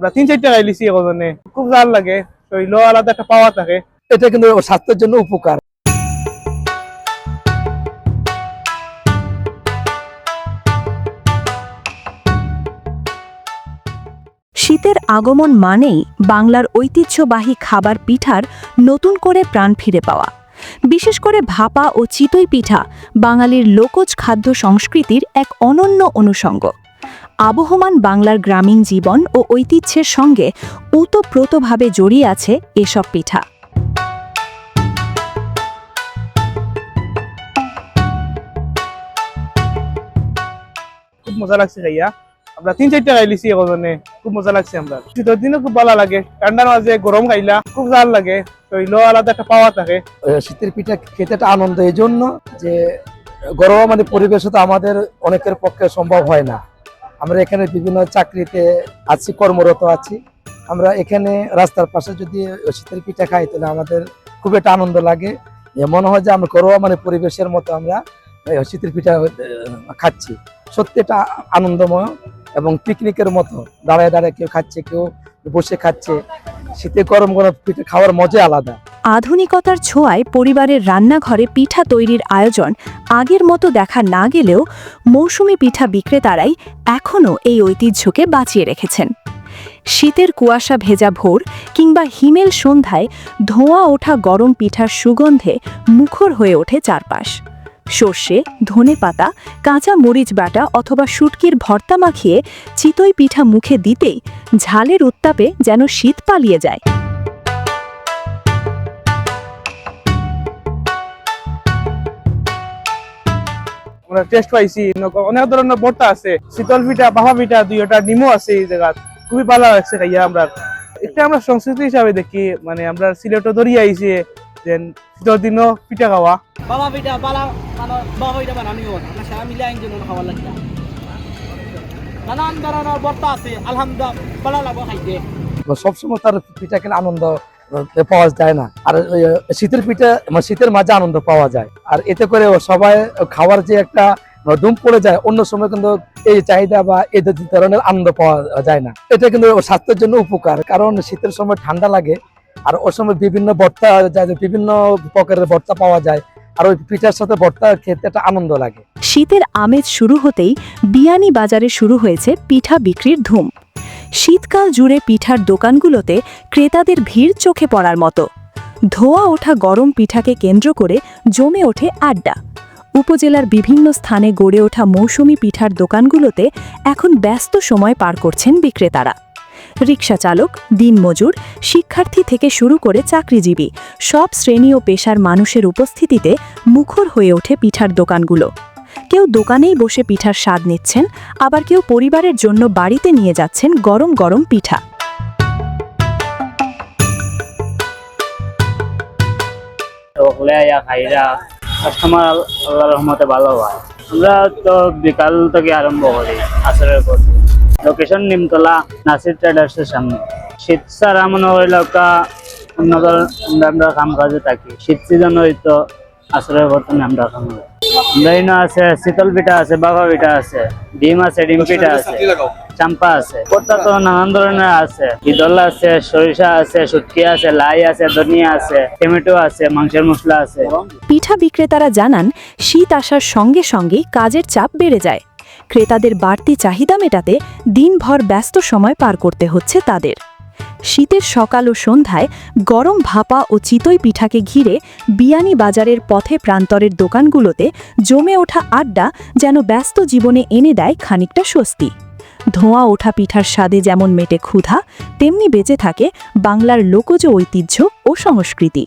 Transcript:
আমরা তিন চারটা খাইলিছি একজনে খুব জাল লাগে শরীরও আলাদা একটা পাওয়া থাকে। এটা কিন্তু স্বাস্থ্যের জন্য উপকার। শীতের আগমন মানেই বাংলার ঐতিহ্যবাহী খাবার পিঠার নতুন করে প্রাণ ফিরে পাওয়া। বিশেষ করে ভাপা ও চিতই পিঠা বাঙালির লোকজ খাদ্য সংস্কৃতির এক অনন্য অনুষঙ্গ। আবহমান বাংলার গ্রামীণ জীবন ও ঐতিহ্যের সঙ্গে ওতপ্রোতভাবে জড়িয়ে আছে এসব পিঠা। খুব মজা লাগছে খাইয়া আমরা তিন চারটা খাইলিছি একজনে। খুব মজা লাগছে আমরা। শীতের দিনে খুব ভালো লাগে। ঠান্ডার মাঝে গরম খাইলা খুব জাল লাগে। শরীরও আলাদা একটা পাওয়া থাকে। শীতের পিঠা খেতে একটা আনন্দ এই জন্য যে গরম মানে পরিবেশে তো আমাদের অনেকের পক্ষে সম্ভব হয় না। আমরা এখানে বিভিন্ন চাকরিতে আছি, কর্মরত আছি। আমরা এখানে রাস্তার পাশে যদি শীতের পিঠা খাই, তাহলে আমাদের খুব একটা আনন্দ লাগে। মনে হয় যে আমরা ঘরোয়া মানে পরিবেশের মতো আমরা শীতের পিঠা খাচ্ছি। সত্যি এটা আনন্দময় এবং পিকনিকের মতো। দাঁড়ায় দাঁড়ায় কেউ খাচ্ছে, কেউ বসে খাচ্ছে। শীতে গরম গরম পিঠা খাওয়ার মজা আলাদা। আধুনিকতার ছোঁয়ায় পরিবারের রান্নাঘরে পিঠা তৈরির আয়োজন আগের মতো দেখা না গেলেও মৌসুমি পিঠা বিক্রেতারাই এখনও এই ঐতিহ্যকে বাঁচিয়ে রেখেছেন। শীতের কুয়াশা ভেজা ভোর কিংবা হিমেল সন্ধ্যায় ধোঁয়া ওঠা গরম পিঠার সুগন্ধে মুখর হয়ে ওঠে চারপাশ। সর্ষে ধনেপাতা কাঁচা মরিচ বাটা অথবা শুটকির ভর্তা মাখিয়ে চিতই পিঠা মুখে দিতেই ঝালের উত্তাপে যেন শীত পালিয়ে যায়। আমরা টেস্ট পাইছি অনেক ধরনের ভর্তা আছে শীতল পিঠা বাহা পিঠা দুইটা ডিমও আছে এই জায়গা খুবই ভালো লাগছে খাইয়া আমরা এটা আমরা সংস্কৃতি হিসাবে দেখি মানে আমরা সিলেটও ধরিয়ে আইছি যে শীতল দিনও পিঠা খাওয়া। বাবা পিঠা বালা মানে বাবা পিঠা বানানি আমরা সারা মিলে একজন খাবার লাগে। নানান ধরনের বর্তা আছে আলহামদুলিল্লাহ ভালো লাগবে খাইতে। সবসময় তার পিঠা খেলে আনন্দ পাওয়া যায় না। আর শীতের পিঠা মানে শীতের মাঝে আনন্দ পাওয়া যায়। আর এতে করে সবাই খাওয়ার যে একটা দুম পড়ে যায়, অন্য সময় কিন্তু এই চাহিদা বা এই ধরনের আনন্দ পাওয়া যায় না। এটা কিন্তু স্বাস্থ্যের জন্য উপকার, কারণ শীতের সময় ঠান্ডা লাগে, আর ওই সময় বিভিন্ন ভর্তা বিভিন্ন প্রকারের ভর্তা পাওয়া যায়, আর ওই পিঠার সাথে ভর্তা খেতে একটা আনন্দ লাগে। শীতের আমেজ শুরু হতেই বিয়ানি বাজারে শুরু হয়েছে পিঠা বিক্রির ধুম। শীতকাল জুড়ে পিঠার দোকানগুলোতে ক্রেতাদের ভিড় চোখে পড়ার মতো। ধোয়া ওঠা গরম পিঠাকে কেন্দ্র করে জমে ওঠে আড্ডা। উপজেলার বিভিন্ন স্থানে গড়ে ওঠা মৌসুমি পিঠার দোকানগুলোতে এখন ব্যস্ত সময় পার করছেন বিক্রেতারা। রিক্সা চালক, দিনমজুর, শিক্ষার্থী থেকে শুরু করে চাকরিজীবী সব শ্রেণি ও পেশার মানুষের উপস্থিতিতে মুখর হয়ে ওঠে পিঠার দোকানগুলো। কেউ দোকানেই বসে পিঠার স্বাদ নিচ্ছেন, আবার কেউ পরিবারের জন্য বাড়িতে নিয়ে যাচ্ছেন গরম গরম পিঠা। কাস্টমার আল্লাহ রহমতে ভালো হয়। আমরা তো বিকাল থেকে আরম্ভ করি আসরের পর। লোকেশন নিমতলা নাসির ট্রেডার্সের সামনে। শীত ছাড়া মনে হইল অন্য আমরা কাম কাজে থাকি। শীত সিজন হইতো আসরের পর তুমি আমরা কাম করি আছে শীতল পিঠা আছে বাবা পিঠা আছে ডিম আছে ডিম পিঠা আছে চাম্পা আছে। কর্তা তো নানান ধরনের আছে। ইদল আছে সরিষা আছে শুটকি আছে লাই আছে ধনিয়া আছে টমেটো আছে মাংসের মশলা আছে। পিঠা বিক্রেতারা জানান শীত আসার সঙ্গে সঙ্গেই কাজের চাপ বেড়ে যায়। ক্রেতাদের বাড়তি চাহিদা মেটাতে দিনভর ব্যস্ত সময় পার করতে হচ্ছে তাদের। শীতের সকাল ও সন্ধ্যায় গরম ভাপা ও চিতই পিঠাকে ঘিরে বিয়ানি বাজারের পথে প্রান্তরের দোকানগুলোতে জমে ওঠা আড্ডা যেন ব্যস্ত জীবনে এনে দেয় খানিকটা স্বস্তি। ধোঁয়া ওঠা পিঠার স্বাদে যেমন মেটে ক্ষুধা, তেমনি বেঁচে থাকে বাংলার লোকজ ঐতিহ্য ও সংস্কৃতি।